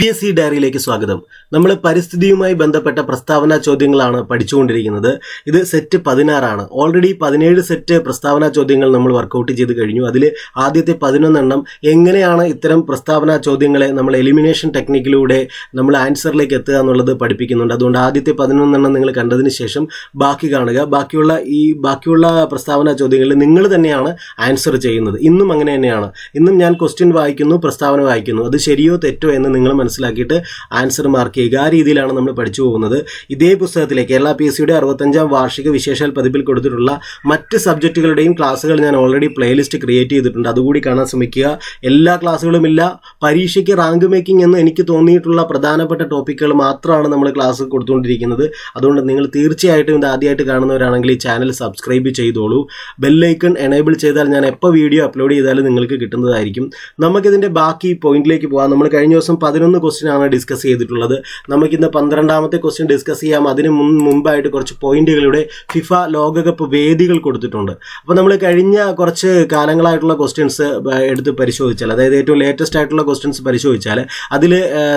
P S C ഡയറിയിലേക്ക് സ്വാഗതം. നമ്മൾ പരിസ്ഥിതിയുമായി ബന്ധപ്പെട്ട പ്രസ്താവന ചോദ്യങ്ങളാണ് പഠിച്ചുകൊണ്ടിരിക്കുന്നത്. ഇത് സെറ്റ് പതിനാറാണ്. ഓൾറെഡി പതിനേഴ് സെറ്റ് പ്രസ്താവന ചോദ്യങ്ങൾ നമ്മൾ വർക്കൗട്ട് ചെയ്ത് കഴിഞ്ഞു. അതിൽ ആദ്യത്തെ പതിനൊന്നെണ്ണം എങ്ങനെയാണ് ഇത്തരം പ്രസ്താവന ചോദ്യങ്ങളെ നമ്മൾ എലിമിനേഷൻ ടെക്നിക്കിലൂടെ നമ്മൾ ആൻസറിലേക്ക് എത്തുക എന്നുള്ളത് പഠിപ്പിക്കുന്നുണ്ട്. അതുകൊണ്ട് ആദ്യത്തെ പതിനൊന്നെണ്ണം നിങ്ങൾ കണ്ടതിന് ശേഷം ബാക്കി കാണുക. ബാക്കിയുള്ള ഈ ബാക്കിയുള്ള പ്രസ്താവന ചോദ്യങ്ങളിൽ നിങ്ങൾ തന്നെയാണ് ആൻസർ ചെയ്യുന്നത്. ഇന്നും അങ്ങനെ തന്നെയാണ്. ഇന്നും ഞാൻ ക്വസ്റ്റ്യൻ വായിക്കുന്നു പ്രസ്താവന വായിക്കുന്നു. അത് ശരിയോ തെറ്റോ എന്ന് നിങ്ങൾ മനസ്സിലാക്കിയിട്ട് ആൻസർ മാർക്ക് ചെയ്യുക. ആ രീതിയിലാണ് നമ്മൾ പഠിച്ചു പോകുന്നത്. ഇതേ പുസ്തകത്തിലെ കേരള പി എസ് സിയുടെ അറുപത്തഞ്ചാം വാർഷിക വിശേഷാൽ പതിപ്പിൽ കൊടുത്തിട്ടുള്ള മറ്റ് സബ്ജക്റ്റുകളുടെയും ക്ലാസ്സുകൾ ഞാൻ ഓൾറെഡി പ്ലേലിസ്റ്റ് ക്രിയേറ്റ് ചെയ്തിട്ടുണ്ട്. അതുകൂടി കാണാൻ ശ്രമിക്കുക. എല്ലാ ക്ലാസ്സുകളും ഇല്ല. പരീക്ഷയ്ക്ക് റാങ്ക് മേക്കിംഗ് എന്ന് എനിക്ക് തോന്നിയിട്ടുള്ള പ്രധാനപ്പെട്ട ടോപ്പിക്കുകൾ മാത്രമാണ് നമ്മൾ ക്ലാസ് കൊടുത്തുകൊണ്ടിരിക്കുന്നത്. അതുകൊണ്ട് നിങ്ങൾ തീർച്ചയായിട്ടും ഇത് ആദ്യമായിട്ട് കാണുന്നവരാണെങ്കിൽ ഈ ചാനൽ സബ്സ്ക്രൈബ് ചെയ്തോളൂ. ബെല്ലൈക്കൺ എനേബിൾ ചെയ്താൽ ഞാൻ എപ്പോൾ വീഡിയോ അപ്ലോഡ് ചെയ്താലും നിങ്ങൾക്ക് കിട്ടുന്നതായിരിക്കും. നമുക്കിതിന്റെ ബാക്കി പോയിന്റിലേക്ക് പോകാം. നമ്മൾ കഴിഞ്ഞ ദിവസം പതിനൊന്ന് ക്വസ്റ്റ്യൻ ആണ് ഡിസ്കസ് ചെയ്തിട്ടുള്ളത്. നമുക്കിന്ന് പന്ത്രണ്ടാമത്തെ ക്വസ്റ്റ്യൻ ഡിസ്കസ് ചെയ്യാം. അതിന് മുമ്പായിട്ട് കുറച്ച് പോയിന്റുകളുടെ ഫിഫ ലോകകപ്പ് വേദികൾ കൊടുത്തിട്ടുണ്ട്. അപ്പോൾ നമ്മൾ കഴിഞ്ഞ കുറച്ച് കാലങ്ങളായിട്ടുള്ള ക്വസ്റ്റ്യൻസ് എടുത്ത് പരിശോധിച്ചാൽ അതായത് ഏറ്റവും ലേറ്റസ്റ്റ് ആയിട്ടുള്ള ക്വസ്റ്റ്യൻസ് പരിശോധിച്ചാൽ അതിൽ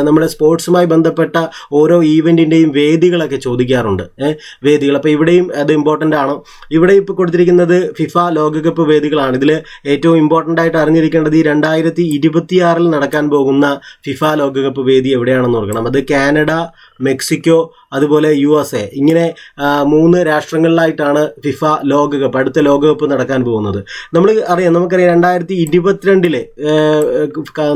നമ്മുടെ സ്പോർട്സുമായി ബന്ധപ്പെട്ട ഓരോ ഈവെന്റിന്റെയും വേദികളൊക്കെ ചോദിക്കാറുണ്ട്. വേദികൾ. അപ്പോൾ ഇവിടെയും അത് ഇമ്പോർട്ടന്റ് ആണ്. ഇവിടെ ഇപ്പോൾ കൊടുത്തിരിക്കുന്നത് ഫിഫ ലോകകപ്പ് വേദികളാണ്. ഇതിൽ ഏറ്റവും ഇമ്പോർട്ടന്റ് ആയിട്ട് അറിഞ്ഞിരിക്കേണ്ടത് ഈ രണ്ടായിരത്തി ഇരുപത്തിയാറിൽ നടക്കാൻ പോകുന്ന ഫിഫ ലോകകപ്പ് വേദി എവിടെയാണെന്ന് ഓർക്കണം. അത് കാനഡ മെക്സിക്കോ അതുപോലെ യു എസ് എ ഇങ്ങനെ മൂന്ന് രാഷ്ട്രങ്ങളിലായിട്ടാണ് ഫിഫ ലോകകപ്പ് അടുത്ത ലോകകപ്പ് നടക്കാൻ പോകുന്നത്. നമ്മൾ അറിയാം നമുക്കറിയാം രണ്ടായിരത്തി ഇരുപത്തിരണ്ടിലെ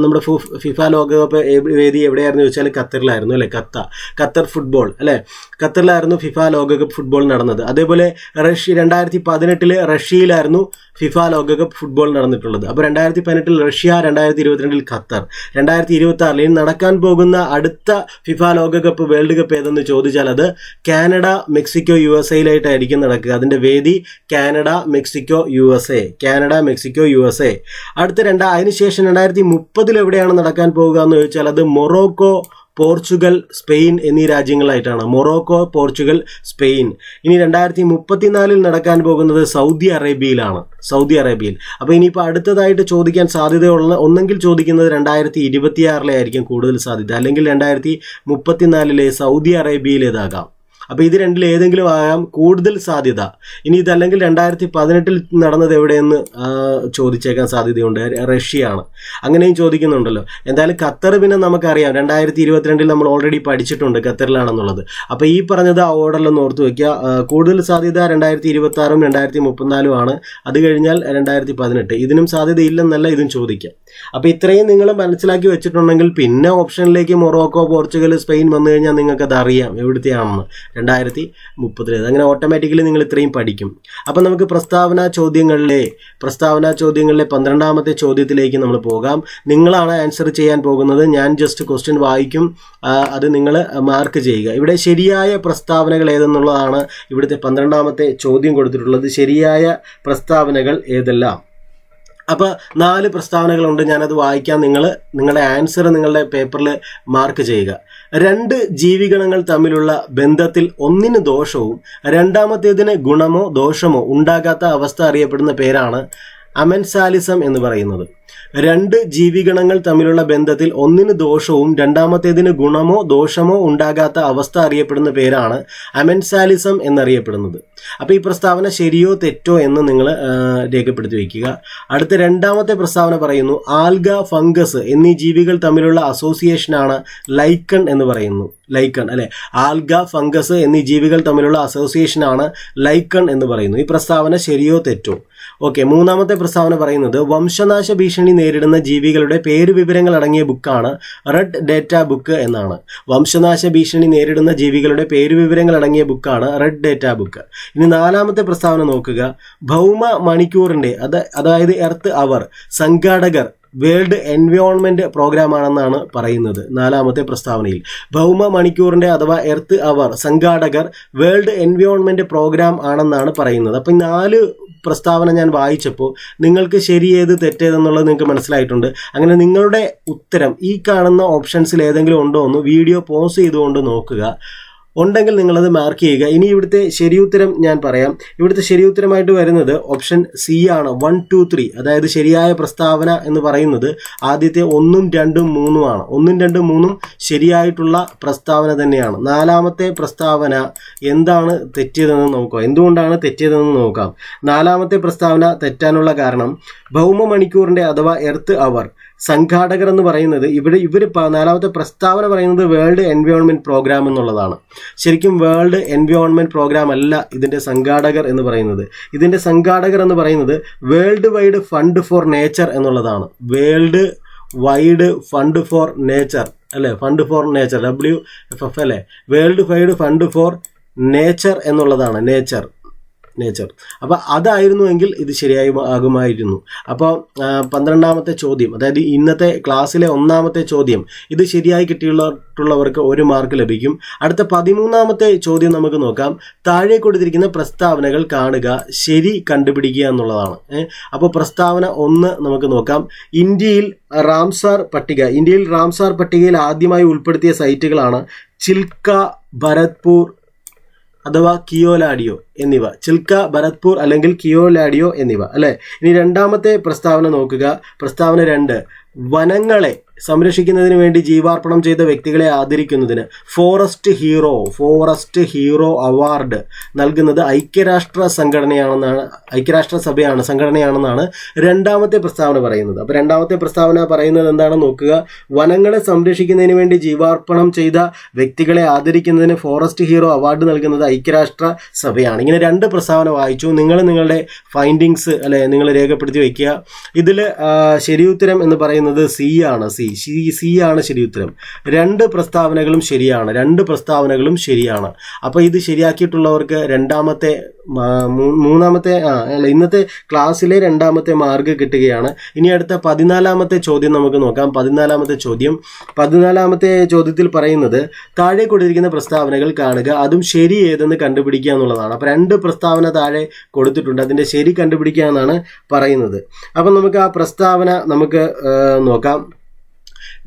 നമ്മുടെ ഫിഫ ലോകകപ്പ് വേദി എവിടെയായിരുന്നു ചോദിച്ചാൽ ഖത്തറിലായിരുന്നു അല്ലേ? ഖത്ത ഖത്തർ ഫുട്ബോൾ അല്ലെ? ഖത്തറിലായിരുന്നു ഫിഫ ലോകകപ്പ് ഫുട്ബോൾ നടന്നത്. അതേപോലെ റഷ്യ രണ്ടായിരത്തി പതിനെട്ടിൽ റഷ്യയിലായിരുന്നു ഫിഫ ലോകകപ്പ് ഫുട്ബോൾ നടന്നിട്ടുള്ളത്. അപ്പോൾ രണ്ടായിരത്തി പതിനെട്ടിൽ റഷ്യ രണ്ടായിരത്തി ഇരുപത്തിരണ്ടിൽ ഖത്തർ. രണ്ടായിരത്തി ഇരുപത്തി ആറിൽ നടക്കാൻ പോകുന്ന അടുത്ത ഫിഫ ലോകകപ്പ് വേൾഡ് കപ്പ് ഏതെന്ന് ചോദിച്ചാൽ അത് കാനഡ മെക്സിക്കോ യു എസ് എയിലായിട്ടായിരിക്കും നടക്കുക. അതിന്റെ വേദി Canada Mexico U S A. Canada Mexico U S A. അടുത്ത രണ്ടാ അതിനുശേഷം രണ്ടായിരത്തി മുപ്പതിൽ എവിടെയാണ് നടക്കാൻ പോകുക എന്ന് ചോദിച്ചാൽ അത് മൊറോക്കോ പോർച്ചുഗൽ സ്പെയിൻ എന്നീ രാജ്യങ്ങളായിട്ടാണ്. Morocco Portugal Spain. ഇനി രണ്ടായിരത്തി മുപ്പത്തിനാലിൽ നടക്കാൻ പോകുന്നത് സൗദി അറേബ്യയിലാണ്. സൗദി അറേബ്യയിൽ. അപ്പോൾ ഇനിയിപ്പോൾ അടുത്തതായിട്ട് ചോദിക്കാൻ സാധ്യതയുള്ള ഒന്നെങ്കിൽ ചോദിക്കുന്നത് രണ്ടായിരത്തി ഇരുപത്തിയാറിലെ ആയിരിക്കും കൂടുതൽ സാധ്യത. അല്ലെങ്കിൽ രണ്ടായിരത്തി മുപ്പത്തിനാലിലെ സൗദി അറേബ്യയിലേതാകാം. അപ്പോൾ ഇത് രണ്ടിൽ ഏതെങ്കിലും ആകാം കൂടുതൽ സാധ്യത. ഇനി ഇതല്ലെങ്കിൽ രണ്ടായിരത്തി പതിനെട്ടിൽ നടന്നത് എവിടെയെന്ന് ചോദിച്ചേക്കാൻ സാധ്യതയുണ്ട്. റഷ്യയാണ്. അങ്ങനെയും ചോദിക്കുന്നുണ്ടല്ലോ. എന്തായാലും ഖത്തർ പിന്നെ നമുക്കറിയാം. രണ്ടായിരത്തി ഇരുപത്തിരണ്ടിൽ നമ്മൾ ഓൾറെഡി പഠിച്ചിട്ടുണ്ട് ഖത്തറിലാണെന്നുള്ളത്. അപ്പോൾ ഈ പറഞ്ഞത് ആ ഓർഡറിലൊന്ന് ഓർത്ത് വയ്ക്കുക ആ, കൂടുതൽ സാധ്യത രണ്ടായിരത്തി ഇരുപത്തി ആറും രണ്ടായിരത്തി മുപ്പത്തിനാലും ആണ്. അത് കഴിഞ്ഞാൽ രണ്ടായിരത്തി പതിനെട്ട്. ഇതിനും സാധ്യത ഇല്ലെന്നല്ല ഇതും ചോദിക്കാം അപ്പോൾ ഇത്രയും നിങ്ങൾ മനസ്സിലാക്കി വെച്ചിട്ടുണ്ടെങ്കിൽ പിന്നെ ഓപ്ഷനിലേക്ക് മൊറോക്കോ പോർച്ചുഗൽ സ്പെയിൻ വന്നു കഴിഞ്ഞാൽ നിങ്ങൾക്കത് അറിയാം എവിടുത്തെയാണെന്ന്. രണ്ടായിരത്തി മുപ്പത്തിലേത് അങ്ങനെ ഓട്ടോമാറ്റിക്കലി നിങ്ങൾ ഇത്രയും പഠിക്കും. അപ്പോൾ നമുക്ക് പ്രസ്താവന ചോദ്യങ്ങളിലെ പ്രസ്താവന ചോദ്യങ്ങളിലെ പന്ത്രണ്ടാമത്തെ ചോദ്യത്തിലേക്ക് നമ്മൾ പോകാം. നിങ്ങളാണ് ആൻസർ ചെയ്യാൻ പോകുന്നത്. ഞാൻ ജസ്റ്റ് ക്വസ്റ്റ്യൻ വായിക്കും. അത് നിങ്ങൾ മാർക്ക് ചെയ്യുക. ഇവിടെ ശരിയായ പ്രസ്താവനകൾ ഏതെന്നുള്ളതാണ് ഇവിടുത്തെ പന്ത്രണ്ടാമത്തെ ചോദ്യം കൊടുത്തിട്ടുള്ളത്. ശരിയായ പ്രസ്താവനകൾ ഏതെല്ലാം? അപ്പോൾ നാല് പ്രസ്താവനകളുണ്ട് ഞാനത് വായിക്കാം. നിങ്ങൾ നിങ്ങളുടെ ആൻസർ നിങ്ങളുടെ പേപ്പറിൽ മാർക്ക് ചെയ്യുക. രണ്ട് ജീവിഗണങ്ങൾ തമ്മിലുള്ള ബന്ധത്തിൽ ഒന്നിന് ദോഷവും രണ്ടാമത്തേതിന് ഗുണമോ ദോഷമോ ഉണ്ടാകാത്ത അവസ്ഥ അറിയപ്പെടുന്ന പേരാണ് അമൻസാലിസം എന്ന് പറയുന്നത്. രണ്ട് ജീവിഗണങ്ങൾ തമ്മിലുള്ള ബന്ധത്തിൽ ഒന്നിന് ദോഷവും രണ്ടാമത്തേതിന് ഗുണമോ ദോഷമോ ഉണ്ടാകാത്ത അവസ്ഥ അറിയപ്പെടുന്ന പേരാണ് അമൻസാലിസം എന്നറിയപ്പെടുന്നത്. അപ്പോൾ ഈ പ്രസ്താവന ശരിയോ തെറ്റോ എന്ന് നിങ്ങൾ രേഖപ്പെടുത്തി വയ്ക്കുക. അടുത്ത രണ്ടാമത്തെ പ്രസ്താവന പറയുന്നു ആൽഗ ഫംഗസ് എന്നീ ജീവികൾ തമ്മിലുള്ള അസോസിയേഷനാണ് ലൈക്കൺ എന്ന് പറയുന്നു. ലൈക്കൺ അല്ലെ? ആൽഗ ഫംഗസ് എന്നീ ജീവികൾ തമ്മിലുള്ള അസോസിയേഷനാണ് ലൈക്കൺ എന്ന് പറയുന്നു. ഈ പ്രസ്താവന ശരിയോ തെറ്റോ? ഓക്കെ മൂന്നാമത്തെ പ്രസ്താവന പറയുന്നത് വംശനാശ ഭീഷണി നേരിടുന്ന ജീവികളുടെ പേര് വിവരങ്ങൾ അടങ്ങിയ ബുക്കാണ് റെഡ് ഡേറ്റ ബുക്ക് എന്നാണ്. വംശനാശ ഭീഷണി നേരിടുന്ന ജീവികളുടെ പേര് വിവരങ്ങൾ അടങ്ങിയ ബുക്കാണ് റെഡ് ഡേറ്റ ബുക്ക്. ഇനി നാലാമത്തെ പ്രസ്താവന നോക്കുക. ഭൗമ മണിക്കൂറിന്റെ അത് അതായത് എർത്ത് അവർ സംഘാടകർ വേൾഡ് എൻവയോൺമെന്റ് പ്രോഗ്രാം ആണെന്നാണ് പറയുന്നത് നാലാമത്തെ പ്രസ്താവനയിൽ. ഭൗമ മണിക്കൂറിന്റെ അഥവാ എർത്ത് അവർ സംഘാടകർ വേൾഡ് എൻവയോൺമെന്റ് പ്രോഗ്രാം ആണെന്നാണ് പറയുന്നത്. അപ്പം നാല് പ്രസ്താവന ഞാൻ വായിച്ചപ്പോൾ നിങ്ങൾക്ക് ശരിയേത് തെറ്റേതെന്നുള്ളത് നിങ്ങൾക്ക് മനസ്സിലായിട്ടുണ്ട്. അങ്ങനെ നിങ്ങളുടെ ഉത്തരം ഈ കാണുന്ന ഓപ്ഷൻസിൽ ഏതെങ്കിലും ഉണ്ടോ എന്ന് വീഡിയോ പോസ് ചെയ്തുകൊണ്ട് നോക്കുക. ഉണ്ടെങ്കിൽ നിങ്ങളത് മാർക്ക് ചെയ്യുക. ഇനി ഇവിടുത്തെ ശരിയുത്തരം ഞാൻ പറയാം. ഇവിടുത്തെ ശരിയുത്തരമായിട്ട് വരുന്നത് ഓപ്ഷൻ സി ആണ്. വൺ ടു ത്രീ അതായത് ശരിയായ പ്രസ്താവന എന്ന് പറയുന്നത് ആദ്യത്തെ ഒന്നും രണ്ടും മൂന്നും ആണ്. ഒന്നും രണ്ടും മൂന്നും ശരിയായിട്ടുള്ള പ്രസ്താവന തന്നെയാണ്. നാലാമത്തെ പ്രസ്താവന എന്താണ് തെറ്റിയതെന്ന് നോക്കാം. എന്തുകൊണ്ടാണ് തെറ്റിയതെന്ന് നോക്കാം. നാലാമത്തെ പ്രസ്താവന തെറ്റാനുള്ള കാരണം ഭൗമ മണിക്കൂറിന്റെ അഥവാ എർത്ത് അവർ സംഘാടകർ എന്ന് പറയുന്നത് ഇവിടെ ഇവർ നാലാമത്തെ പ്രസ്താവന പറയുന്നത് വേൾഡ് എൻവയോൺമെന്റ് പ്രോഗ്രാം എന്നുള്ളതാണ്. ശരിക്കും വേൾഡ് എൻവയോൺമെന്റ് പ്രോഗ്രാം അല്ല ഇതിന്റെ സംഘാടകർ എന്ന് പറയുന്നത്. ഇതിന്റെ സംഘാടകർ എന്ന് പറയുന്നത് World Wide Fund for Nature എന്നുള്ളതാണ്. World Wide Fund for Nature അല്ലേ? Fund for Nature W F F അല്ലേ World Wide Fund for Nature എന്നുള്ളതാണ്. Nature nature. അപ്പോൾ അതായിരുന്നുവെങ്കിൽ ഇത് ശരിയായി ആകുമായിരുന്നു. അപ്പോൾ പന്ത്രണ്ടാമത്തെ ചോദ്യം അതായത് ഇന്നത്തെ ക്ലാസ്സിലെ ഒന്നാമത്തെ ചോദ്യം ഇത് ശരിയായി കിട്ടിയിട്ടുള്ളവർക്ക് ഒരു മാർക്ക് ലഭിക്കും. അടുത്ത പതിമൂന്നാമത്തെ ചോദ്യം നമുക്ക് നോക്കാം. താഴെ കൊടുത്തിരിക്കുന്ന പ്രസ്താവനകൾ കാണുക ശരി കണ്ടുപിടിക്കുക എന്നുള്ളതാണ്. അപ്പോൾ പ്രസ്താവന ഒന്ന് നമുക്ക് നോക്കാം. ഇന്ത്യയിൽ റാംസാർ പട്ടിക ഇന്ത്യയിൽ റാംസാർ പട്ടികയിൽ ആദ്യമായി ഉൾപ്പെടുത്തിയ സൈറ്റുകളാണ് ചിൽക്ക ഭരത്പൂർ അഥവാ കിയോലാഡിയോ എന്നിവ. ചിൽക്ക ഭരത്പൂർ അല്ലെങ്കിൽ കിയോലാഡിയോ എന്നിവ. അല്ലെ? ഇനി രണ്ടാമത്തെ പ്രസ്താവന നോക്കുക. പ്രസ്താവന രണ്ട്. വനങ്ങളെ സംരക്ഷിക്കുന്നതിന് വേണ്ടി ജീവാർപ്പണം ചെയ്ത വ്യക്തികളെ ആദരിക്കുന്നതിന് forest hero forest hero award നൽകുന്നത് ഐക്യരാഷ്ട്ര സംഘടനയാണെന്നാണ് ഐക്യരാഷ്ട്ര സഭയാണ് സംഘടനയാണെന്നാണ് രണ്ടാമത്തെ പ്രസ്താവന പറയുന്നത്. അപ്പോൾ രണ്ടാമത്തെ പ്രസ്താവന പറയുന്നത് എന്താണെന്ന് നോക്കുക. വനങ്ങളെ സംരക്ഷിക്കുന്നതിന് വേണ്ടി ജീവാർപ്പണം ചെയ്ത വ്യക്തികളെ ആദരിക്കുന്നതിന് ഫോറസ്റ്റ് ഹീറോ അവാർഡ് നൽകുന്നത് ഐക്യരാഷ്ട്ര സഭയാണ്. ഇങ്ങനെ രണ്ട് പ്രസ്താവന വായിച്ചു. നിങ്ങൾ നിങ്ങളുടെ ഫൈൻഡിങ്സ് അല്ലെ നിങ്ങൾ രേഖപ്പെടുത്തി വയ്ക്കുക. ഇതിൽ ശരിയുത്തരം എന്ന് പറയുന്നത് സി ആണ്. സി സി സി ആണ് ശരി ഉത്തരം. രണ്ട് പ്രസ്താവനകളും ശരിയാണ്. രണ്ട് പ്രസ്താവനകളും ശരിയാണ്. അപ്പോൾ ഇത് ശരിയാക്കിയിട്ടുള്ളവർക്ക് രണ്ടാമത്തെ മൂന്നാമത്തെ ആ അല്ല ഇന്നത്തെ ക്ലാസ്സിലെ രണ്ടാമത്തെ മാർക്ക് കിട്ടുകയാണ്. ഇനി അടുത്ത പതിനാലാമത്തെ ചോദ്യം നമുക്ക് നോക്കാം. പതിനാലാമത്തെ ചോദ്യം. പതിനാലാമത്തെ ചോദ്യത്തിൽ പറയുന്നത് താഴെ കൊടുത്തിരിക്കുന്ന പ്രസ്താവനകൾ കാണുക. അതും ശരി ഏതെന്ന് കണ്ടുപിടിക്കുക എന്നുള്ളതാണ്. അപ്പോൾ രണ്ട് പ്രസ്താവന താഴെ കൊടുത്തിട്ടുണ്ട്. അതിന്റെ ശരി കണ്ടുപിടിക്കുക എന്നാണ് പറയുന്നത്. അപ്പം നമുക്ക് ആ പ്രസ്താവന നമുക്ക് നോക്കാം.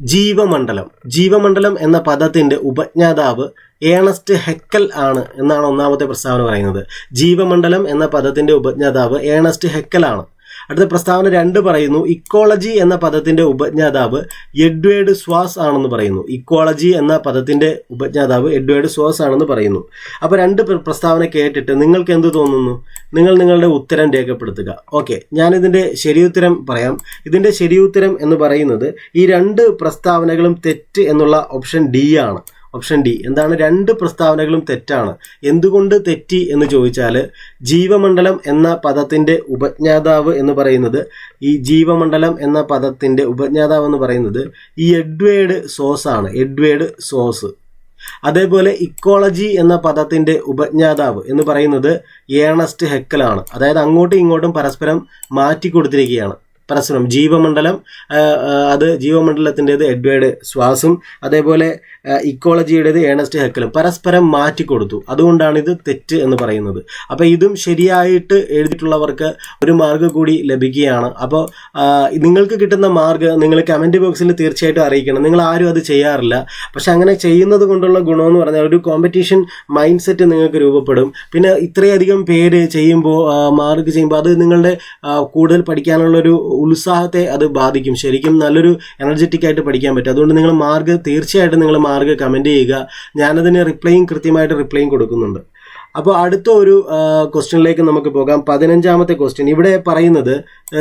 ജീവമണ്ഡലം. ജീവമണ്ഡലം എന്ന പദത്തിന്റെ ഉപജ്ഞാതാവ് ഏണസ്റ്റ് ഹെക്കൽ ആണ് എന്നാണ് ഒന്നാമത്തെ പ്രസ്താവന പറയുന്നത്. ജീവമണ്ഡലം എന്ന പദത്തിന്റെ ഉപജ്ഞാതാവ് ഏണസ്റ്റ് ഹെക്കൽ ആണ്. അടുത്ത പ്രസ്താവന രണ്ട് പറയുന്നു ഇക്കോളജി എന്ന പദത്തിന്റെ ഉപജ്ഞാതാവ് എഡ്വേർഡ് സ്വാസ് ആണെന്ന് പറയുന്നു. ഇക്കോളജി എന്ന പദത്തിന്റെ ഉപജ്ഞാതാവ് എഡ്വേർഡ് സ്വാസ് ആണെന്ന് പറയുന്നു. അപ്പോൾ രണ്ട് പ്രസ്താവന കേട്ടിട്ട് നിങ്ങൾക്ക് എന്ത് തോന്നുന്നു? നിങ്ങൾ നിങ്ങളുടെ ഉത്തരം രേഖപ്പെടുത്തുക. ഓക്കെ ഞാനിതിന്റെ ശരിയുത്തരം പറയാം. ഇതിന്റെ ശരിയുത്തരം എന്ന് പറയുന്നത് ഈ രണ്ട് പ്രസ്താവനകളും തെറ്റ് എന്നുള്ള ഓപ്ഷൻ ഡി ആണ്. ഓപ്ഷൻ ഡി എന്താണ് രണ്ട് പ്രസ്താവനകളും തെറ്റാണ്? എന്തുകൊണ്ട് തെറ്റി എന്ന് ചോദിച്ചാൽ ജീവമണ്ഡലം എന്ന പദത്തിന്റെ ഉപജ്ഞാതാവ് എന്ന് പറയുന്നത് ഈ ജീവമണ്ഡലം എന്ന പദത്തിന്റെ ഉപജ്ഞാതാവ് എന്ന് പറയുന്നത് ഈ എഡ്വേഡ് സോസ് ആണ്. എഡ്വേഡ് സോസ്. അതേപോലെ ഇക്കോളജി എന്ന പദത്തിന്റെ ഉപജ്ഞാതാവ് എന്ന് പറയുന്നത് ഏണസ്റ്റ് ഹെക്കലാണ്. അതായത് അങ്ങോട്ടും ഇങ്ങോട്ടും പരസ്പരം മാറ്റി കൊടുത്തിരിക്കുകയാണ്. പരസ്പരം ജീവമണ്ഡലം അത് ജീവമണ്ഡലത്തിന്റെത് എഡ്വേർഡ് സ്വാസും അതേപോലെ ഇക്കോളജിയുടേത് ഏണസ്റ്റ് ഹെക്കലും പരസ്പരം മാറ്റിക്കൊടുത്തു അതുകൊണ്ടാണ് ഇത് തെറ്റ് എന്ന് പറയുന്നത്. അപ്പോൾ ഇതും ശരിയായിട്ട് എഴുതിയിട്ടുള്ളവർക്ക് ഒരു മാർക്ക് കൂടി ലഭിക്കുകയാണ്. അപ്പോൾ നിങ്ങൾക്ക് കിട്ടുന്ന മാർഗം നിങ്ങൾ കമന്റ് ബോക്സിൽ തീർച്ചയായിട്ടും അറിയിക്കണം. നിങ്ങൾ ആരും അത് ചെയ്യാറില്ല. പക്ഷെ അങ്ങനെ ചെയ്യുന്നത് കൊണ്ടുള്ള ഗുണമെന്ന് പറഞ്ഞാൽ ഒരു കോമ്പറ്റീഷൻ മൈൻഡ് സെറ്റ് നിങ്ങൾക്ക് രൂപപ്പെടും. പിന്നെ ഇത്രയധികം പേര് ചെയ്യുമ്പോൾ മാർക്ക് ചെയ്യുമ്പോൾ അത് നിങ്ങളുടെ കൂടുതൽ പഠിക്കാനുള്ളൊരു ഉത്സാഹത്തെ അത് ബാധിക്കും. ശരിക്കും നല്ലൊരു എനർജറ്റിക് ആയിട്ട് പഠിക്കാൻ പറ്റും. അതുകൊണ്ട് നിങ്ങൾ മാർക്ക് തീർച്ചയായിട്ടും നിങ്ങൾ മാർക്ക് കമന്റ് ചെയ്യുക. ഞാനതിന് റിപ്ലൈയും കൃത്യമായിട്ട് റിപ്ലൈയും കൊടുക്കുന്നുണ്ട്. അപ്പോൾ അടുത്ത ഒരു ക്വസ്റ്റ്യനിലേക്ക് നമുക്ക് പോകാം. പതിനഞ്ചാമത്തെ ക്വസ്റ്റ്യൻ. ഇവിടെ പറയുന്നത്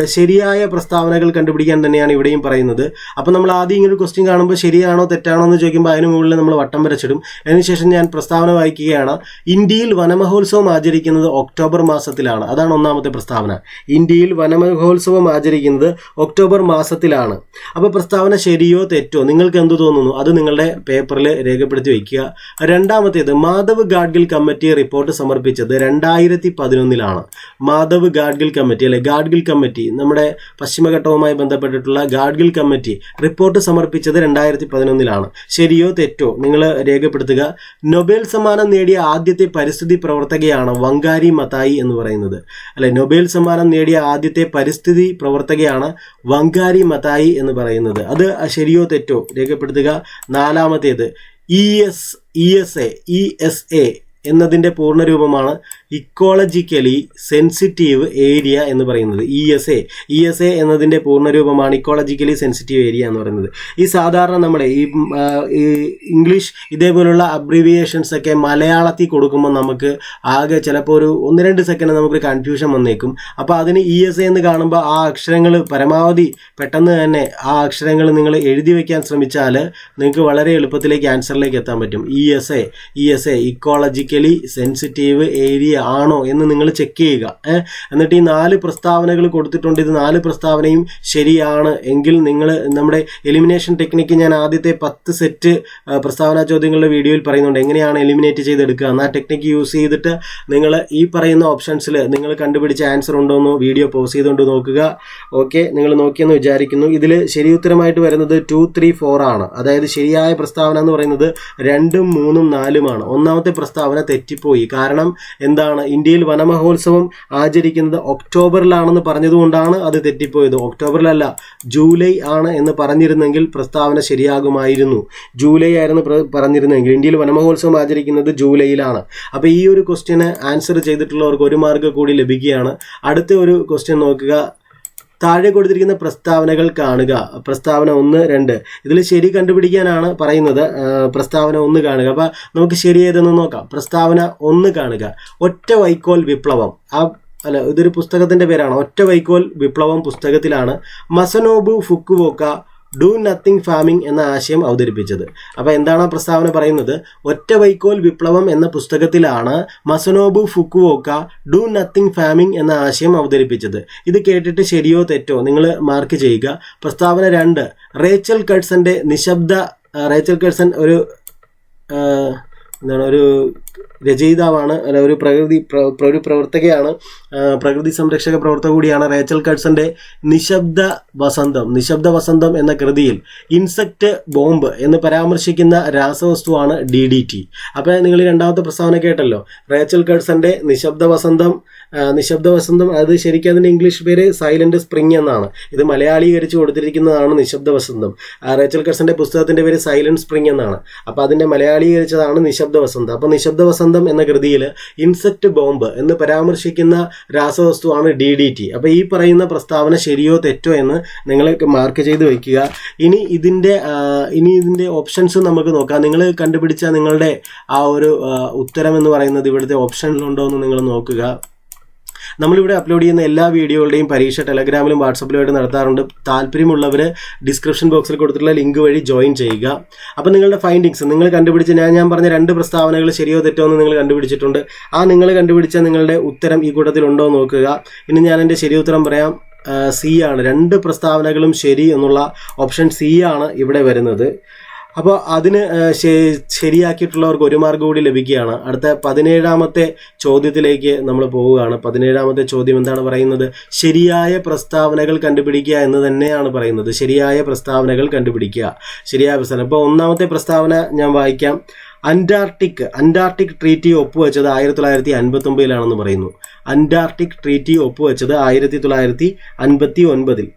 ശരിയായ പ്രസ്താവനകൾ കണ്ടുപിടിക്കാൻ തന്നെയാണ് ഇവിടെയും പറയുന്നത്. അപ്പോൾ നമ്മൾ ആദ്യം ഇങ്ങനെ ഒരു ക്വസ്റ്റ്യൻ കാണുമ്പോൾ ശരിയാണോ തെറ്റാണോ എന്ന് ചോദിക്കുമ്പോൾ അതിന് മുകളിൽ നമ്മൾ വട്ടം വരച്ചിടും. അതിനുശേഷം ഞാൻ പ്രസ്താവന വായിക്കുകയാണ്. ഇന്ത്യയിൽ വനമഹോത്സവം ആചരിക്കുന്നത് ഒക്ടോബർ മാസത്തിലാണ്. അതാണ് ഒന്നാമത്തെ പ്രസ്താവന. ഇന്ത്യയിൽ വനമഹോത്സവം ആചരിക്കുന്നത് ഒക്ടോബർ മാസത്തിലാണ്. അപ്പോൾ പ്രസ്താവന ശരിയോ തെറ്റോ നിങ്ങൾക്ക് എന്ത് തോന്നുന്നു? അത് നിങ്ങളുടെ പേപ്പറിൽ രേഖപ്പെടുത്തി വയ്ക്കുക. രണ്ടാമത്തേത് മാധവ് ഗാഡ്ഗിൽ കമ്മിറ്റി റിപ്പോർട്ട് സമർപ്പിച്ചത് രണ്ടായിരത്തി പതിനൊന്നിലാണ് മാധവ് ഗാഡ്ഗിൽ കമ്മിറ്റി അല്ലെ ഗാഡ്ഗിൽ കമ്മിറ്റി നമ്മുടെ പശ്ചിമഘട്ടവുമായി ബന്ധപ്പെട്ടിട്ടുള്ള ഗാഡ്ഗിൽ കമ്മിറ്റി റിപ്പോർട്ട് സമർപ്പിച്ചത് രണ്ടായിരത്തി പതിനൊന്നിലാണ് ശരിയോ തെറ്റോ നിങ്ങൾ രേഖപ്പെടുത്തുക. നൊബേൽ സമ്മാനം നേടിയ ആദ്യത്തെ പരിസ്ഥിതി പ്രവർത്തകയാണ് വങ്കാരി മതായി എന്ന് പറയുന്നത്. അല്ലെ നൊബേൽ സമ്മാനം നേടിയ ആദ്യത്തെ പരിസ്ഥിതി പ്രവർത്തകയാണ് വങ്കാരി മതായി എന്ന് പറയുന്നത്. അത് ശരിയോ തെറ്റോ രേഖപ്പെടുത്തുക. നാലാമത്തേത് E S E S A E S A എന്നതിന്റെ പൂർണരൂപമാണ് ഇക്കോളജിക്കലി സെൻസിറ്റീവ് ഏരിയ എന്ന് പറയുന്നത് E S A. E S A എന്നതിന്റെ പൂർണരൂപമാണ് ഇക്കോളജിക്കലി സെൻസിറ്റീവ് ഏരിയ എന്ന് പറയുന്നത്. ഈ സാധാരണ നമ്മുടെ ഈ ഇംഗ്ലീഷ് ഇതേപോലുള്ള അബ്രിവിയേഷൻസ് ഒക്കെ മലയാളത്തിൽ കൊടുക്കുമ്പോൾ നമുക്ക് ആകെ ചിലപ്പോൾ ഒരു ഒന്ന് രണ്ട് സെക്കൻഡ് നമുക്കൊരു കൺഫ്യൂഷൻ വന്നേക്കും. അപ്പോൾ അതിന് ഇ എസ് എ എന്ന് കാണുമ്പോൾ ആ അക്ഷരങ്ങൾ പരമാവധി പെട്ടെന്ന് തന്നെ ആ അക്ഷരങ്ങൾ നിങ്ങൾ എഴുതി വയ്ക്കാൻ ശ്രമിച്ചാൽ നിങ്ങൾക്ക് വളരെ എളുപ്പത്തിലേക്ക് ആൻസറിലേക്ക് എത്താൻ പറ്റും. E S A E S A ecologically sensitive area ആണോ എന്ന് നിങ്ങൾ ചെക്ക് ചെയ്യുക. എന്നിട്ട് ഈ നാല് പ്രസ്താവനകൾ കൊടുത്തിട്ടുണ്ട്. ഇത് നാല് പ്രസ്താവനയും ശരിയാണ് എങ്കിൽ നിങ്ങൾ നമ്മുടെ എലിമിനേഷൻ ടെക്നിക്ക് ഞാൻ ആദ്യത്തെ പത്ത് സെറ്റ് പ്രസ്താവന ചോദ്യങ്ങളുടെ വീഡിയോയിൽ പറയുന്നുണ്ട്. എങ്ങനെയാണ് എലിമിനേറ്റ് ചെയ്തെടുക്കുക? എന്നാൽ ടെക്നിക്ക് യൂസ് ചെയ്തിട്ട് നിങ്ങൾ ഈ പറയുന്ന ഓപ്ഷൻസിൽ നിങ്ങൾ കണ്ടുപിടിച്ച ആൻസർ ഉണ്ടോ എന്ന് വീഡിയോ പോസ് ചെയ്തുകൊണ്ട് നോക്കുക. ഓക്കെ നിങ്ങൾ നോക്കിയെന്ന് വിചാരിക്കുന്നു. ഇതിൽ ശരിയുത്തരമായിട്ട് വരുന്നത് ടു ത്രീ ഫോർ ആണ്. അതായത് ശരിയായ പ്രസ്താവന എന്ന് പറയുന്നത് രണ്ടും മൂന്നും നാലുമാണ്. ഒന്നാമത്തെ പ്രസ്താവന തെറ്റിപ്പോയി. കാരണം എന്താണ്? ഇന്ത്യയിൽ വനമഹോത്സവം ആചരിക്കുന്നത് ഒക്ടോബറിലാണെന്ന് പറഞ്ഞതുകൊണ്ടാണ് അത് തെറ്റിപ്പോയത്. ഒക്ടോബറിലല്ല ജൂലൈ ആണ് എന്ന് പറഞ്ഞിരുന്നെങ്കിൽ പ്രസ്താവന ശരിയാകുമായിരുന്നു. ജൂലൈ ആയിരുന്നു പറഞ്ഞിരുന്നെങ്കിൽ. ഇന്ത്യയിൽ വനമഹോത്സവം ആചരിക്കുന്നത് ജൂലൈയിലാണ്. അപ്പോൾ ഈ ഒരു ക്വസ്റ്റ്യന് ആൻസർ ചെയ്തിട്ടുള്ളവർക്ക് ഒരു മാർക്ക് കൂടി ലഭിക്കുകയാണ്. അടുത്ത ഒരു ക്വസ്റ്റ്യൻ നോക്കുക. താഴെ കൊടുത്തിരിക്കുന്ന പ്രസ്താവനകൾ കാണുക. പ്രസ്താവന ഒന്ന് രണ്ട്. ഇതിൽ ശരി കണ്ടുപിടിക്കാനാണ് പറയുന്നത്. പ്രസ്താവന ഒന്ന് കാണുക. അപ്പോൾ നമുക്ക് ശരി ഏതെന്ന് നോക്കാം. പ്രസ്താവന ഒന്ന് കാണുക. ഒറ്റ വൈക്കോൽ വിപ്ലവം. ആ അല്ല ഇതൊരു പുസ്തകത്തിന്റെ പേരാണ്. ഒറ്റ വൈക്കോൽ വിപ്ലവം പുസ്തകത്തിലാണ് Masanobu Fukuoka do nothing farming എന്ന ആശയം അവതരിപ്പിച്ചത്. അപ്പോൾ എന്താണ് ആ പ്രസ്താവന പറയുന്നത്? ഒറ്റ വൈക്കോൽ വിപ്ലവം എന്ന പുസ്തകത്തിലാണ് Masanobu Fukuoka do nothing farming എന്ന ആശയം അവതരിപ്പിച്ചത്. ഇത് കേട്ടിട്ട് ശരിയോ തെറ്റോ നിങ്ങൾ മാർക്ക് ചെയ്യുക. പ്രസ്താവന രണ്ട് റേച്ചൽ കട്സന്റെ നിശബ്ദ റേച്ചൽ കട്സൺ ഒരു എന്താണ് ഒരു രചയിതാവാണ് അല്ല ഒരു പ്രകൃതി പ്ര- പ്ര- ഒരു പ്രവർത്തകയാണ്. പ്രകൃതി സംരക്ഷക പ്രവർത്തക കൂടിയാണ് റേച്ചൽ കട്സന്റെ നിശബ്ദ വസന്തം. നിശബ്ദ വസന്തം എന്ന കൃതിയിൽ ഇൻസെക്ട് ബോംബ് എന്ന് പരാമർശിക്കുന്ന രാസവസ്തുവാണ് ഡി ഡി ടി അപ്പോൾ നിങ്ങൾ രണ്ടാമത്തെ പ്രസ്താവന കേട്ടല്ലോ. റേച്ചൽ കട്സന്റെ നിശബ്ദ വസന്തം നിശബ്ദ വസന്തം അത് ശരിക്കും അതിന്റെ ഇംഗ്ലീഷ് പേര് സൈലന്റ് സ്പ്രിംഗ് എന്നാണ്. ഇത് മലയാളീകരിച്ച് കൊടുത്തിരിക്കുന്നതാണ് നിശബ്ദ വസന്തം. റേച്ചൽ കട്സന്റെ പുസ്തകത്തിന്റെ പേര് സൈലന്റ് സ്പ്രിംഗ് എന്നാണ്. അപ്പോൾ അതിന്റെ മലയാളീകരിച്ചതാണ് നിശബ്ദ വസന്തം. അപ്പോൾ നിശബ്ദ വസന്തം എന്ന കൃതിയിൽ ഇൻസെക്ട് ബോംബ് എന്ന് പരാമർശിക്കുന്ന രാസവസ്തുവാണ് ഡി ഡി ടി അപ്പോൾ ഈ പറയുന്ന പ്രസ്താവന ശരിയോ തെറ്റോ എന്ന് നിങ്ങൾ മാർക്ക് ചെയ്ത് വെക്കുക. ഇനി ഇതിന്റെ ഇനി ഇതിന്റെ ഓപ്ഷൻസ് നമുക്ക് നോക്കാം. നിങ്ങൾ കണ്ടുപിടിച്ച നിങ്ങളുടെ ആ ഒരു ഉത്തരം എന്ന് പറയുന്നത് ഇവിടുത്തെ ഓപ്ഷനിലുണ്ടോ എന്ന് നിങ്ങൾ നോക്കുക. നമ്മളിവിടെ അപ്ലോഡ് ചെയ്യുന്ന എല്ലാ വീഡിയോകളുടെയും പരീക്ഷ ടെലഗ്രാമിലും വാട്സപ്പിലുമായിട്ട് നടത്താറുണ്ട്. താല്പര്യമുള്ളവർ ഡിസ്ക്രിപ്ഷൻ ബോക്സിൽ കൊടുത്തിട്ടുള്ള ലിങ്ക് വഴി ജോയിൻ ചെയ്യുക. അപ്പോൾ നിങ്ങളുടെ ഫൈൻഡിങ്സ് നിങ്ങൾ കണ്ടുപിടിച്ച ഞാൻ ഞാൻ പറഞ്ഞ രണ്ട് പ്രസ്താവനകൾ ശരിയോ തെറ്റോ എന്ന് നിങ്ങൾ കണ്ടുപിടിച്ചിട്ടുണ്ട്. ആ നിങ്ങൾ കണ്ടുപിടിച്ച നിങ്ങളുടെ ഉത്തരം ഈ കൂട്ടത്തിലുണ്ടോ നോക്കുക. ഇനി ഞാൻ എന്റെ ശരി ഉത്തരം പറയാം. സി ആണ്. രണ്ട് പ്രസ്താവനകളും ശരി എന്നുള്ള ഓപ്ഷൻ സി ആണ് ഇവിടെ വരുന്നത്. അപ്പോൾ അതിന് ശരിയാക്കിയിട്ടുള്ളവർക്ക് ഒരു മാർഗം കൂടി ലഭിക്കുകയാണ്. അടുത്ത പതിനേഴാമത്തെ ചോദ്യത്തിലേക്ക് നമ്മൾ പോവുകയാണ്. പതിനേഴാമത്തെ ചോദ്യം എന്താണ് പറയുന്നത്? ശരിയായ പ്രസ്താവനകൾ കണ്ടുപിടിക്കുക എന്ന് തന്നെയാണ് പറയുന്നത്. ശരിയായ പ്രസ്താവനകൾ കണ്ടുപിടിക്കുക. ശരിയായ പ്രസ്താവന. ഇപ്പോൾ ഒന്നാമത്തെ പ്രസ്താവന ഞാൻ വായിക്കാം. അന്റാർട്ടിക് അന്റാർട്ടിക് ട്രീറ്റി ഒപ്പുവെച്ചത് ആയിരത്തി തൊള്ളായിരത്തി അൻപത്തി ഒമ്പതിലാണെന്ന് പറയുന്നു. അന്റാർട്ടിക് ട്രീറ്റി ഒപ്പുവെച്ചത് ആയിരത്തി തൊള്ളായിരത്തി അൻപത്തി ഒൻപതിൽ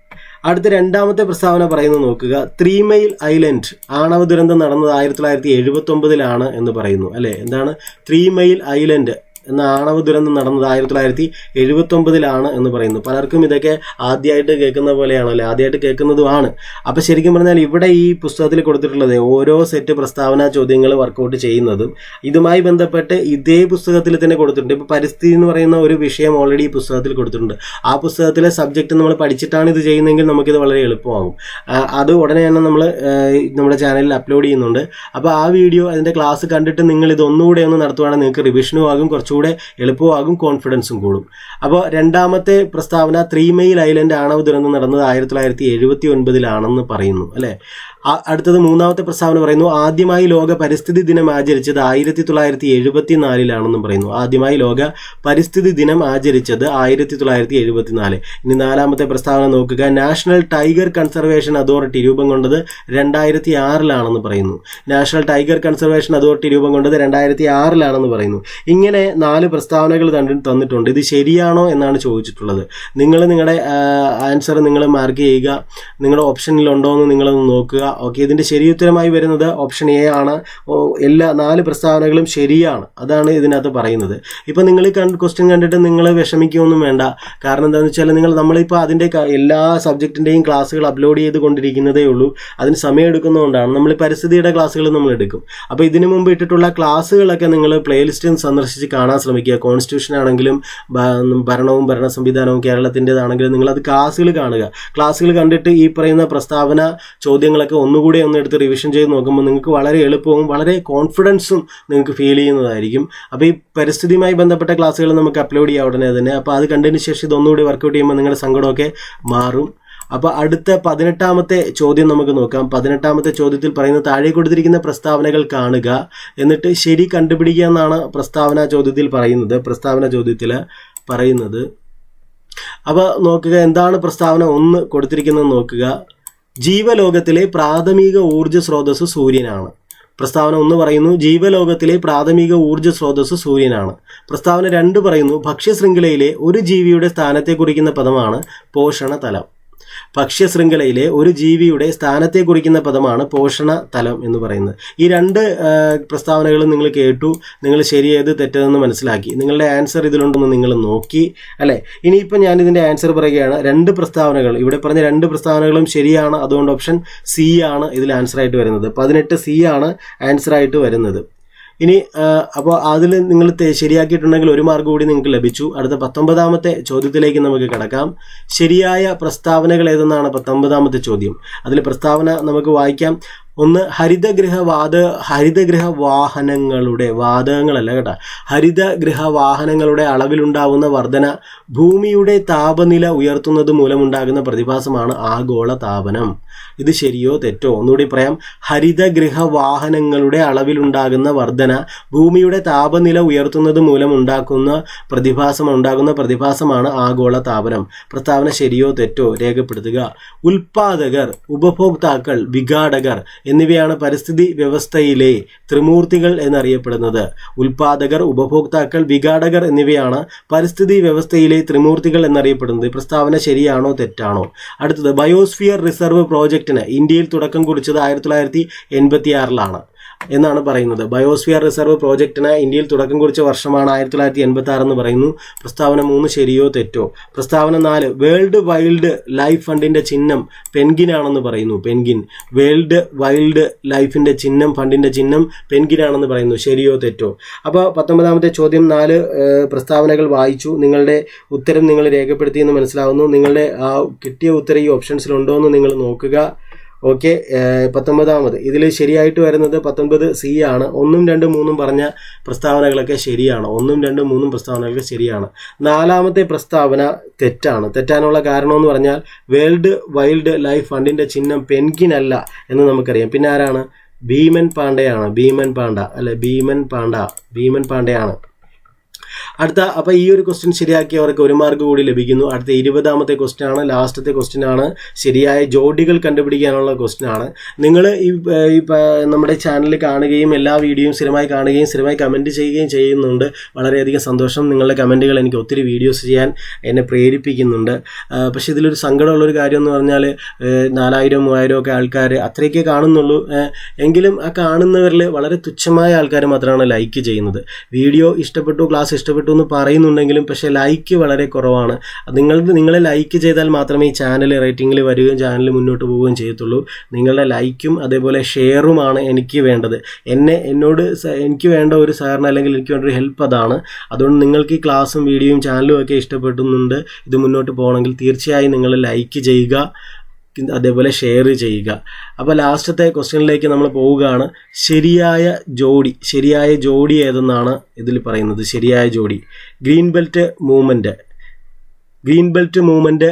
അടുത്ത രണ്ടാമത്തെ പ്രസ്താവന പറയുന്നത് നോക്കുക. ത്രീ മൈൽ ഐലൻഡ് ആണവ ദുരന്തം നടന്നത് ആയിരത്തി തൊള്ളായിരത്തി എഴുപത്തി ഒമ്പതിലാണ് എന്ന് പറയുന്നു. അല്ലെ? എന്താണ്? ത്രീ മൈൽ ഐലൻഡ് എന്ന ആണവ ദുരന്തം നടന്നത് ആയിരത്തി തൊള്ളായിരത്തി എഴുപത്തി ഒമ്പതിലാണ് എന്ന് പറയുന്നു. പലർക്കും ഇതൊക്കെ ആദ്യമായിട്ട് കേൾക്കുന്ന പോലെയാണോ അല്ലെ? ആദ്യമായിട്ട് കേൾക്കുന്നതുമാണ്. അപ്പൊ ശരിക്കും പറഞ്ഞാൽ ഇവിടെ ഈ പുസ്തകത്തിൽ കൊടുത്തിട്ടുള്ളത് ഓരോ സെറ്റ് പ്രസ്താവന ചോദ്യങ്ങൾ വർക്കൗട്ട് ചെയ്യുന്നതും ഇതുമായി ബന്ധപ്പെട്ട് ഇതേ പുസ്തകത്തിൽ തന്നെ കൊടുത്തിട്ടുണ്ട്. ഇപ്പൊ പരിസ്ഥിതി എന്ന് പറയുന്ന ഒരു വിഷയം ഓൾറെഡി ഈ പുസ്തകത്തിൽ കൊടുത്തിട്ടുണ്ട്. ആ പുസ്തകത്തിലെ സബ്ജക്റ്റ് നമ്മൾ പഠിച്ചിട്ടാണ് ഇത് ചെയ്യുന്നതെങ്കിൽ നമുക്കിത് വളരെ എളുപ്പമാകും. അത് ഉടനെ തന്നെ നമ്മൾ നമ്മുടെ ചാനലിൽ അപ്ലോഡ് ചെയ്യുന്നുണ്ട്. അപ്പോൾ ആ വീഡിയോ അതിന്റെ ക്ലാസ് കണ്ടിട്ട് നിങ്ങൾ ഇത് ഒന്നുകൂടെ ഒന്ന് നടത്തുവാണെങ്കിൽ നിങ്ങൾക്ക് റിവിഷനും ആകും കുറച്ചുകൂടെ എളുപ്പമാകും കോൺഫിഡൻസും കൂടും. അപ്പോൾ രണ്ടാമത്തെ പ്രസ്താവന ത്രീ മെയിൽ ഐലൻഡ് ആണവ ദുരന്തം നടന്നത് ആയിരത്തി തൊള്ളായിരത്തി എഴുപത്തി ഒൻപതിലാണെന്ന് പറയുന്നു അല്ലേ? അടുത്തത് മൂന്നാമത്തെ പ്രസ്താവന പറയുന്നു ആദ്യമായി ലോക പരിസ്ഥിതി ദിനം ആചരിച്ചത് ആയിരത്തി തൊള്ളായിരത്തി എഴുപത്തി നാലിലാണെന്നും പറയുന്നു. ആദ്യമായി ലോക പരിസ്ഥിതി ദിനം ആചരിച്ചത് ആയിരത്തി തൊള്ളായിരത്തി എഴുപത്തിനാല്. ഇനി നാലാമത്തെ പ്രസ്താവന നോക്കുക. നാഷണൽ ടൈഗർ കൺസർവേഷൻ അതോറിറ്റി രൂപം കൊണ്ടത് രണ്ടായിരത്തി ആറിലാണെന്ന് പറയുന്നു. നാഷണൽ ടൈഗർ കൺസർവേഷൻ അതോറിറ്റി രൂപം കൊണ്ടത് രണ്ടായിരത്തി ആറിലാണെന്ന് പറയുന്നു. ഇങ്ങനെ നാല് പ്രസ്താവനകൾ തന്നി- തന്നിട്ടുണ്ട്. ഇത് ശരിയാണോ എന്നാണ് ചോദിച്ചിട്ടുള്ളത്. നിങ്ങൾ നിങ്ങളുടെ ആൻസർ നിങ്ങൾ മാർക്ക് ചെയ്യുക. നിങ്ങളുടെ ഓപ്ഷനിലുണ്ടോ എന്ന് നിങ്ങളൊന്ന് നോക്കുക. ഓക്കെ ഇതിന്റെ ശരിയുത്തരമായി വരുന്നത് ഓപ്ഷൻ എ ആണ്. എല്ലാ നാല് പ്രസ്താവനകളും ശരിയാണ്. അതാണ് ഇതിനകത്ത് പറയുന്നത്. ഇപ്പം നിങ്ങൾ ക്വസ്റ്റ്യൻ കണ്ടിട്ട് നിങ്ങൾ വിഷമിക്കുകയൊന്നും വേണ്ട. കാരണം എന്താണെന്ന് വെച്ചാൽ നിങ്ങൾ നമ്മളിപ്പോൾ അതിന്റെ എല്ലാ സബ്ജക്റ്റിന്റെയും ക്ലാസ്സുകൾ അപ്ലോഡ് ചെയ്ത് കൊണ്ടിരിക്കുന്നതേ ഉള്ളൂ. അതിന് സമയം എടുക്കുന്നതുകൊണ്ടാണ് നമ്മൾ ഈ പരിസ്ഥിതിയുടെ ക്ലാസ്സുകൾ നമ്മൾ എടുക്കും. അപ്പോൾ ഇതിനു മുമ്പ് ഇട്ടിട്ടുള്ള ക്ലാസ്സുകളൊക്കെ നിങ്ങൾ പ്ലേലിസ്റ്റിൽ സന്ദർശിച്ച് കാണാൻ ശ്രമിക്കുക. കോൺസ്റ്റിറ്റ്യൂഷൻ ആണെങ്കിലും ഭരണവും ഭരണ സംവിധാനവും കേരളത്തിന്റെതാണെങ്കിലും നിങ്ങൾ അത് ക്ലാസ്സുകൾ കാണുക. ക്ലാസ്സുകൾ കണ്ടിട്ട് ഈ പറയുന്ന പ്രസ്താവന ചോദ്യങ്ങളൊക്കെ ഒന്നുകൂടി ഒന്ന് എടുത്ത് റിവിഷൻ ചെയ്ത് നോക്കുമ്പോൾ നിങ്ങൾക്ക് വളരെ എളുപ്പവും വളരെ കോൺഫിഡൻസും നിങ്ങൾക്ക് ഫീൽ ചെയ്യുന്നതായിരിക്കും. അപ്പോൾ ഈ പരിസ്ഥിതിയുമായി ബന്ധപ്പെട്ട ക്ലാസ്സുകൾ നമുക്ക് അപ്ലോഡ് ചെയ്യാം ഉടനെ തന്നെ. അപ്പോൾ അത് കണ്ടതിന് ശേഷം ഇതൊന്നുകൂടി വർക്കൗട്ട് ചെയ്യുമ്പോൾ നിങ്ങളുടെ സങ്കടമൊക്കെ മാറും. അപ്പോൾ അടുത്ത പതിനെട്ടാമത്തെ ചോദ്യം നമുക്ക് നോക്കാം. പതിനെട്ടാമത്തെ ചോദ്യത്തിൽ പറയുന്ന താഴെ കൊടുത്തിരിക്കുന്ന പ്രസ്താവനകൾ കാണുക. എന്നിട്ട് ശരി കണ്ടുപിടിക്കുക എന്നാണ് പ്രസ്താവന ചോദ്യത്തിൽ പറയുന്നത്. പ്രസ്താവന ചോദ്യത്തിൽ പറയുന്നത്. അപ്പോൾ നോക്കുക എന്താണ് പ്രസ്താവന? ഒന്ന് കൊടുത്തിരിക്കുന്നത് നോക്കുക. ജീവലോകത്തിലെ പ്രാഥമിക ഊർജ സ്രോതസ് സൂര്യനാണ്. പ്രസ്താവന ഒന്ന് പറയുന്നു ജീവലോകത്തിലെ പ്രാഥമിക ഊർജ സ്രോതസ് സൂര്യനാണ്. പ്രസ്താവന രണ്ട് പറയുന്നു ഭക്ഷ്യശൃംഖലയിലെ ഒരു ജീവിയുടെ സ്ഥാനത്തെ കുറിക്കുന്ന പദമാണ് പോഷണ തലം ഭക്ഷ്യശൃംഖലയിലെ ഒരു ജീവിയുടെ സ്ഥാനത്തെ കുറിക്കുന്ന പദമാണ് പോഷണ തലം എന്ന് പറയുന്നത്. ഈ രണ്ട് പ്രസ്താവനകളും നിങ്ങൾ കേട്ടു. നിങ്ങൾ ശരിയേത് തെറ്റതെന്ന് മനസ്സിലാക്കി. നിങ്ങളുടെ ആൻസർ ഇതിലുണ്ടെന്ന് നിങ്ങൾ നോക്കി അല്ലേ? ഇനിയിപ്പോൾ ഞാൻ ഇതിന്റെ ആൻസർ പറയുകയാണ്. രണ്ട് പ്രസ്താവനകൾ. ഇവിടെ പറഞ്ഞ രണ്ട് പ്രസ്താവനകളും ശരിയാണ്. അതുകൊണ്ട് ഓപ്ഷൻ സി ആണ് ഇതിൽ ആൻസർ ആയിട്ട് വരുന്നത്. പതിനെട്ട് സി ആണ് ആൻസർ ആയിട്ട് വരുന്നത്. ഇനി അപ്പോൾ അതിൽ നിങ്ങൾ ശരിയാക്കിയിട്ടുണ്ടെങ്കിൽ ഒരു മാർക്ക് കൂടി നിങ്ങൾക്ക് ലഭിച്ചു. അടുത്ത പത്തൊമ്പതാമത്തെ ചോദ്യത്തിലേക്ക് നമുക്ക് കിടക്കാം. ശരിയായ പ്രസ്താവനകൾ ഏതെന്നാണ് പത്തൊമ്പതാമത്തെ ചോദ്യം. അതിൽ പ്രസ്താവന നമുക്ക് വായിക്കാം. ഒന്ന് ഹരിതഗൃഹ വാത ഹരിതഗൃഹ വാഹനങ്ങളുടെ വാതകങ്ങളല്ല കേട്ടോ. ഹരിതഗൃഹ വാഹനങ്ങളുടെ അളവിലുണ്ടാവുന്ന വർധന ഭൂമിയുടെ താപനില ഉയർത്തുന്നത് മൂലമുണ്ടാകുന്ന പ്രതിഭാസമാണ് ആഗോള താപനം ഇത് ശരിയോ തെറ്റോ? ഒന്നുകൂടി പറയാം. ഹരിതഗൃഹ വാഹനങ്ങളുടെ അളവിലുണ്ടാകുന്ന വർധന ഭൂമിയുടെ താപനില ഉയർത്തുന്നത് മൂലമുണ്ടാക്കുന്ന പ്രതിഭാസം ഉണ്ടാകുന്ന പ്രതിഭാസമാണ് ആഗോള താപനം പ്രസ്താവന ശരിയോ തെറ്റോ? രേഖപ്പെടുത്തുക. ഉൽപാദകർ ഉപഭോക്താക്കൾ വിഘാടകർ എന്നിവയാണ് പരിസ്ഥിതി വ്യവസ്ഥയിലെ ത്രിമൂർത്തികൾ എന്നറിയപ്പെടുന്നത്. ഉൽപാദകർ ഉപഭോക്താക്കൾ വിഘാടകർ എന്നിവയാണ് പരിസ്ഥിതി വ്യവസ്ഥയിലെ ത്രിമൂർത്തികൾ എന്നറിയപ്പെടുന്നത്. പ്രസ്താവന ശരിയാണോ തെറ്റാണോ? അടുത്തത് ബയോസ്ഫിയർ റിസർവ് പ്രോജക്റ്റിന് ഇന്ത്യയിൽ തുടക്കം കുറിച്ചത് ആയിരത്തി തൊള്ളായിരത്തി എൺപത്തി ആറിലാണ് എന്നാണ് പറയുന്നത്. ബയോസ്ഫിയർ റിസർവ് പ്രോജക്റ്റിന് ഇന്ത്യയിൽ തുടക്കം കുറിച്ച വർഷമാണ് ആയിരത്തി തൊള്ളായിരത്തി എൺപത്തി ആറ് എന്ന് പറയുന്നു. പ്രസ്താവന മൂന്ന് ശരിയോ തെറ്റോ? പ്രസ്താവന നാല് വേൾഡ് വൈൽഡ് ലൈഫ് ഫണ്ടിന്റെ ചിഹ്നം പെൻഗിനാണെന്ന് പറയുന്നു. പെൻഗിൻ വേൾഡ് വൈൽഡ് ലൈഫിന്റെ ചിഹ്നം ഫണ്ടിന്റെ ചിഹ്നം പെൻഗിനാണെന്ന് പറയുന്നു. ശരിയോ തെറ്റോ? അപ്പോൾ പത്തൊമ്പതാമത്തെ ചോദ്യം നാല് പ്രസ്താവനകൾ വായിച്ചു. നിങ്ങളുടെ ഉത്തരം നിങ്ങൾ രേഖപ്പെടുത്തിയെന്ന് മനസ്സിലാവുന്നു. നിങ്ങളുടെ ആ കിട്ടിയ ഉത്തരം ഈ ഓപ്ഷൻസിലുണ്ടോ എന്ന് നിങ്ങൾ നോക്കുക. ഓക്കെ പത്തൊമ്പതാമത്. ഇതിൽ ശരിയായിട്ട് വരുന്നത് പത്തൊൻപത് സി ആണ്. ഒന്നും രണ്ടും മൂന്നും പറഞ്ഞ പ്രസ്താവനകളൊക്കെ ശരിയാണ്. ഒന്നും രണ്ടും മൂന്നും പ്രസ്താവനകളൊക്കെ ശരിയാണ്. നാലാമത്തെ പ്രസ്താവന തെറ്റാണ്. തെറ്റാനുള്ള കാരണം എന്ന് പറഞ്ഞാൽ വേൾഡ് വൈൽഡ് ലൈഫ് ഫണ്ടിന്റെ ചിഹ്നം പെൻഗിൻ അല്ല എന്ന് നമുക്കറിയാം. പിന്നെ ആരാണ്? ഭീമൻ പാണ്ഡെയാണ്. ഭീമൻ പാണ്ഡ. അല്ലെ? ഭീമൻ പാണ്ഡ. ഭീമൻ പാണ്ഡെയാണ്. അടുത്ത അപ്പോൾ ഈ ഒരു ക്വസ്റ്റ്യൻ ശരിയാക്കിയവർക്ക് ഒരു മാർക്ക് കൂടി ലഭിക്കുന്നു. അടുത്ത ഇരുപതാമത്തെ ക്വസ്റ്റ്യൻ ആണ് ലാസ്റ്റത്തെ ക്വസ്റ്റ്യൻ ആണ്. ശരിയായ ജോഡികൾ കണ്ടുപിടിക്കാനുള്ള ക്വസ്റ്റ്യൻ ആണ്. നിങ്ങൾ ഈ നമ്മുടെ ചാനൽ കാണുകയും എല്ലാ വീഡിയോയും സ്ഥിരമായി കാണുകയും സ്ഥിരമായി കമന്റ് ചെയ്യുകയും ചെയ്യുന്നുണ്ട്. വളരെയധികം സന്തോഷം നിങ്ങളുടെ കമന്റുകൾ എനിക്ക് ഒത്തിരി വീഡിയോസ് ചെയ്യാൻ എന്നെ പ്രേരിപ്പിക്കുന്നുണ്ട്. പക്ഷേ ഇതിലൊരു സങ്കടമുള്ളൊരു കാര്യം എന്ന് പറഞ്ഞാൽ നാലായിരം മൂവായിരം ഒക്കെ ആൾക്കാർ അത്രയൊക്കെ കാണുന്നുള്ളൂ. എങ്കിലും ആ കാണുന്നവരിൽ വളരെ തുച്ഛമായ ആൾക്കാർ മാത്രമാണ് ലൈക്ക് ചെയ്യുന്നത്. വീഡിയോ ഇഷ്ടപ്പെട്ടു ക്ലാസ് ഇഷ്ടപ്പെട്ടു എന്ന് പറയുന്നുണ്ടെങ്കിലും പക്ഷേ ലൈക്ക് വളരെ കുറവാണ്. നിങ്ങൾ നിങ്ങളെ ലൈക്ക് ചെയ്താൽ മാത്രമേ ഈ ചാനൽ റേറ്റിംഗിൽ വരികയും ചാനൽ മുന്നോട്ട് പോവുകയും ചെയ്യത്തുള്ളൂ. നിങ്ങളുടെ ലൈക്കും അതേപോലെ ഷെയറുമാണ് എനിക്ക് വേണ്ടത്. എന്നെ എന്നോട് എനിക്ക് വേണ്ട ഒരു സഹകരണം അല്ലെങ്കിൽ എനിക്ക് വേണ്ട ഒരു ഹെൽപ്പ് അതാണ്. അതുകൊണ്ട് നിങ്ങൾക്ക് ഈ ക്ലാസ്സും വീഡിയോയും ചാനലും ഒക്കെ ഇഷ്ടപ്പെടുന്നുണ്ട് ഇത് മുന്നോട്ട് പോകണമെങ്കിൽ തീർച്ചയായും നിങ്ങൾ ലൈക്ക് ചെയ്യുക. അതേപോലെ ഷെയർ ചെയ്യുക. അപ്പോൾ ലാസ്റ്റത്തെ ക്വസ്റ്റ്യനിലേക്ക് നമ്മൾ പോവുകയാണ്. ശരിയായ ജോഡി ശരിയായ ജോഡി ഏതെന്നാണ് ഇതിൽ പറയുന്നത്? ശരിയായ ജോഡി. Green Belt Movement Green Belt Movement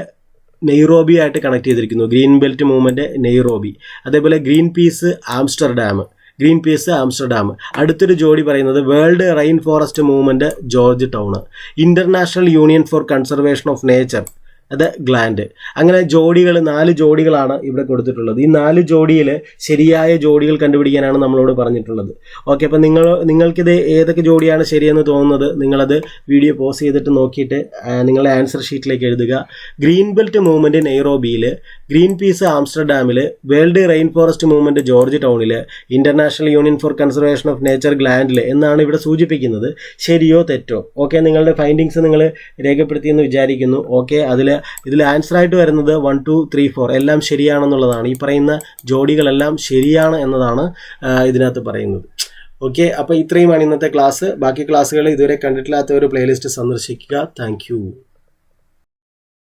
Nairobi ആയിട്ട് കണക്ട് ചെയ്തിരിക്കുന്നു. ഗ്രീൻ ബെൽറ്റ് മൂവ്മെന്റ് നെയ്റോബി അതേപോലെ Greenpeace Amsterdam Greenpeace Amsterdam അടുത്തൊരു ജോഡി പറയുന്നത് World Rainforest Movement Georgetown International Union for Conservation of Nature അത് ഗ്ലാൻഡ് അങ്ങനെ ജോഡികൾ നാല് ജോഡികളാണ് ഇവിടെ കൊടുത്തിട്ടുള്ളത്. ഈ നാല് ജോഡിയിൽ ശരിയായ ജോഡികൾ കണ്ടുപിടിക്കാനാണ് നമ്മളോട് പറഞ്ഞിട്ടുള്ളത്. ഓക്കെ അപ്പം നിങ്ങൾ നിങ്ങൾക്കിത് ഏതൊക്കെ ജോഡിയാണ് ശരിയെന്ന് തോന്നുന്നത് നിങ്ങളത് വീഡിയോ പോസ് ചെയ്തിട്ട് നോക്കിയിട്ട് നിങ്ങളുടെ ആൻസർ ഷീറ്റിലേക്ക് എഴുതുക. ഗ്രീൻ ബെൽറ്റ് മൂവ്മെന്റ് നെയ്റോബിയിൽ ഗ്രീൻ പീസ് ആംസ്റ്റർഡാമിൽ world rain forest Movement George ടൗണിൽ International Union for Conservation of Nature ഗ്ലാൻഡിൽ എന്നാണ് ഇവിടെ സൂചിപ്പിക്കുന്നത്. ശരിയോ തെറ്റോ? ഓക്കെ നിങ്ങളുടെ ഫൈൻഡിങ്സ് നിങ്ങൾ രേഖപ്പെടുത്തിയെന്ന് വിചാരിക്കുന്നു. ഓക്കെ അതിൽ ഇതിൽ ആൻസർ ആയിട്ട് വരുന്നത് വൺ ടു ത്രീ ഫോർ എല്ലാം ശരിയാണെന്നുള്ളതാണ്. ഈ പറയുന്ന ജോഡികളെല്ലാം ശരിയാണ് എന്നതാണ് ഇതിനകത്ത് പറയുന്നത്. ഓക്കെ അപ്പോൾ ഇത്രയുമാണ് ഇന്നത്തെ ക്ലാസ് ബാക്കി ക്ലാസ്സുകൾ ഇതുവരെ കണ്ടിട്ടില്ലാത്ത ഒരു പ്ലേലിസ്റ്റ് സന്ദർശിക്കുക താങ്ക്